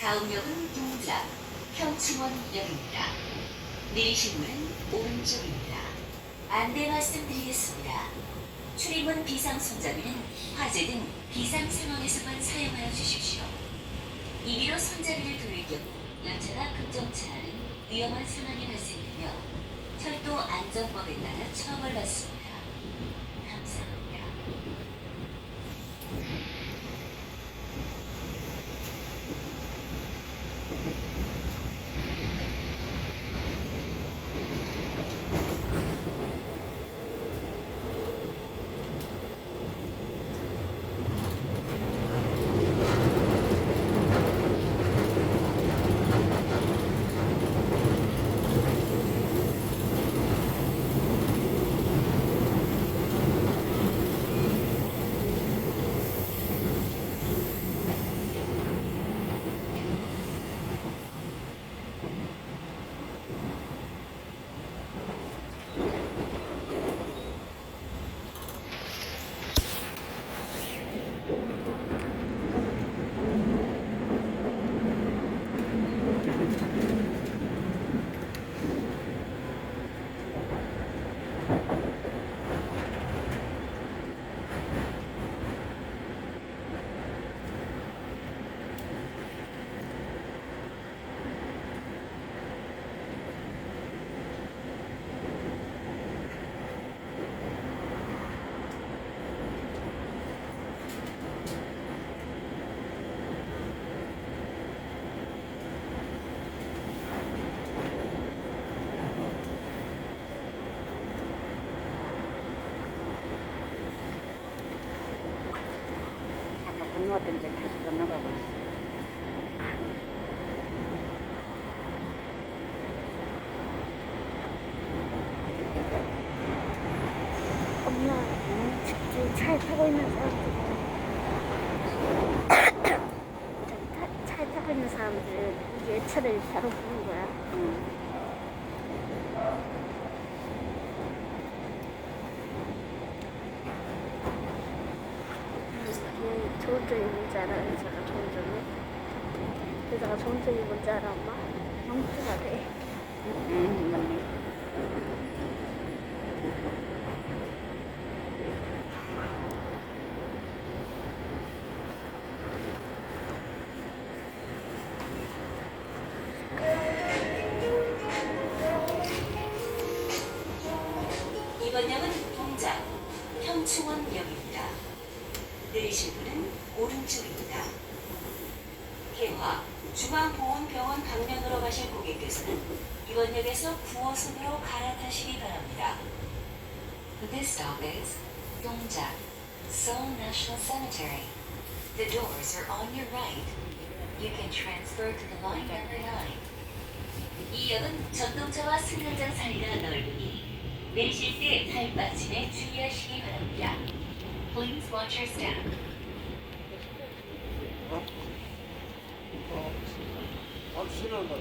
다음 역은 동작, 평충원역입니다. 내리실 문은 오른쪽입니다. 안내 말씀드리겠습니다. 출입문 비상 손잡이는 화재 등 비상 상황에서만 사용하여 주십시오. 임의로 손잡이를 돌릴 경우 연차가 급정차하는 위험한 상황이 발생되며 철도 안전법에 따라 처벌 받습니다. 감사합니다. 건너왔던 데 다시 건너가고 있어. 엄마, 응? 지금 차에 타고 있는 사람들. 차에 타고 있는 사람들 이게 차를 바로 부는 거야. 응. 점이 뭔지 알아? 의자가 점이? 의자가 점이 뭔지 알아, 엄마? 멍청하대. 응, 맞네. 이번 역은 동작, 평충원역입니다. 내리실 문은 오른쪽입니다. 개화, 중앙보훈병원 방면으로 가실 고객께서는 이번 역에서 9호선으로 갈아타시기 바랍니다. This stop is 동작, Seoul National Cemetery. The doors are on your right. You can transfer to the line number 9. 이 역은 전동차와 승강장 사이가 넓으니 내리실 때발 빠짐에 주의하시기 바랍니다. Please watch your step. 어? 어, 아, 신난다.